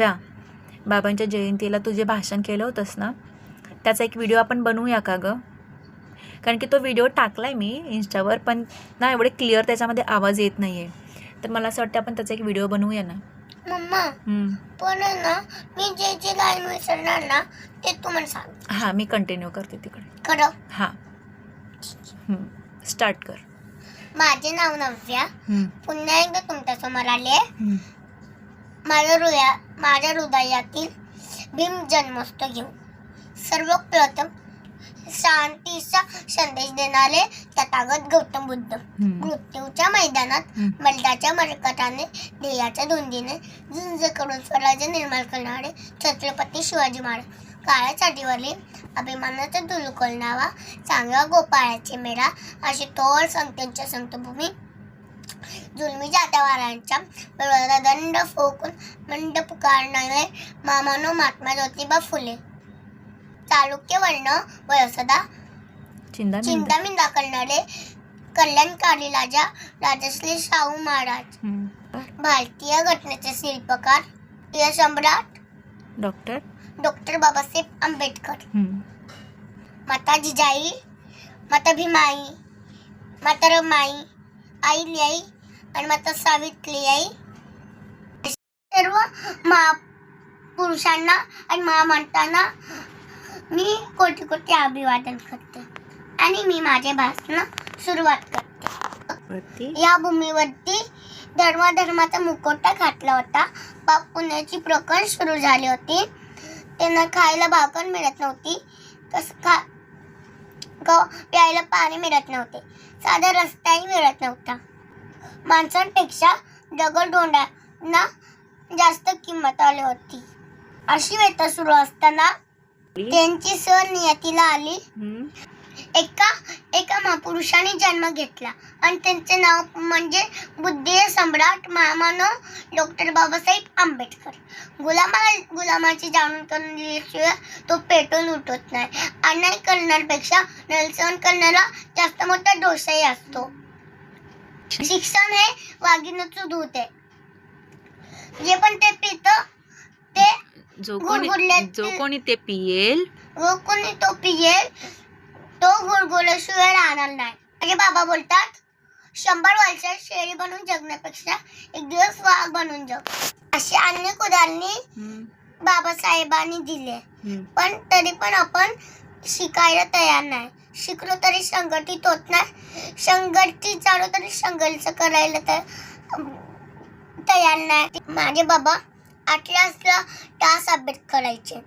नव्या बाबांच्या जयंतीला तू जे भाषण केलं होतंस ना त्याचा एक व्हिडिओ आपण बनवूया का गं? कारण की तो व्हिडिओ टाकला आहे मी इंस्टावर पण ना एवढे क्लिअर त्याच्यामध्ये आवाज येत नाही आहे तर मला असं वाटतं आपण त्याचा एक व्हिडिओ बनवूया ना. मम्मा. पण ना मी जे जे लाईन विसरणार ना ते तू मला सांग. हां मी कंटिन्यू करते तिकडे. खरं? हां. स्टार्ट कर. माझे नाव नव्या. पुन्हा एकदा तुमच्यासमोर आले. माझ्या हृदया माझ्या हृदयातील भीम जन्मोत्सव घेऊ सर्वप्रथम शांतीचा संदेश देणारे तथागत गौतम बुद्ध. मृत्यूच्या मैदानात हम्म. बलदाच्या मरकटाने ध्येयाच्या धुंदीने झुंज करून स्वराज्य निर्माण करणारे छत्रपती शिवाजी महाराज काळ्या चाटीवरील अभिमानाचा दुलकोलनावा चांगला गोपाळाचे मेळा अशी तोल संख्यांच्या संतभूमी जुलमी जात्यावारांच्या विरोधात दंड फोकून मंड पुकारणारे मामानो महात्मा ज्योतिबा फुले चालुक्य वर्ण वयसदा चिंदा मिंदा. चिंतामिंदा करणारे कल्याणकारी राजा राजश्री शाहू महाराज. भारतीय घटनेचे शिल्पकार प्रिय सम्राट डॉक्टर डॉक्टर बाबासाहेब आंबेडकर. माता जिजाई माता भीमाई माता रमाई आई लियाई आणि माता सावित्री आई. सर्व महापुरुषांना आणि महामानतांना मी कोटी कोटी अभिवादन करते. आणि मी माझे भाषण सुरुवात करते. या भूमीवरती धर्माधर्माचा मुकोटा घातला होता. पाप पुण्याची प्रकरण सुरू झाली होती. त्यांना खायला भाकर मिळत नव्हती. तस खा प्यायला पाणी मिळत नव्हते. साधा रस्ताही मिळत नव्हता. माणसांपेक्षा दगडधोंडांना जास्त किंमत आली होती. अशी व्यथा सुरू असताना त्यांची सर नियतीला आली. एका एका महापुरुषाने जन्म घेतला. आणि त्यांचे नाव म्हणजे बुद्धीय सम्राट महामानव डॉक्टर बाबासाहेब आंबेडकर. गुलामाला गुलामाची जाणून करून दिल्याशिवाय तो पेटून उठत नाही. अन्याय करण्यापेक्षा नलसहन करणारा जास्त मोठा दोषही असतो. शिक्षण हे वाघिणीचं दूध आहे जे पण ते पित ते जो कोणी जो कोणी ते पियेल व कोणी तो पियेल तो गुळगुळ्याशिवाय राहणार नाही माझे बाबा बोलतात शंभर वर्षात शेळी बनून जगण्यापेक्षा एक दिवस वाघ बनून जग अशी अनेक उदाहरणे हम्म. बाबासाहेबांनी दिले हम्म. पण तरी पण आपण शिकायला तयार नाही. शिकलो तरी संघटित होत नाही. संघटित झालो तरी संघर्ष करायला तर तयार नाही. माझे बाबा आठ तासला तास अभ्यास करायचे.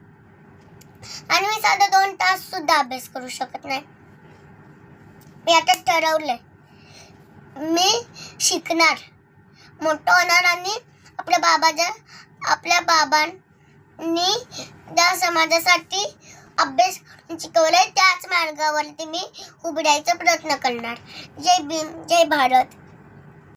आणि मी साधा दोन तास सुद्धा अभ्यास करू शकत नाही. मी आता ठरवलंय. मी शिकणार. मोठं होणार आणि आपल्या बाबाच्या आपल्या बाबांनी त्या समाजासाठी अभ्यास शिकवलाय त्याच मार्गावरती मी उभं राहायचा प्रयत्न करणार. जय भीम जय भारत.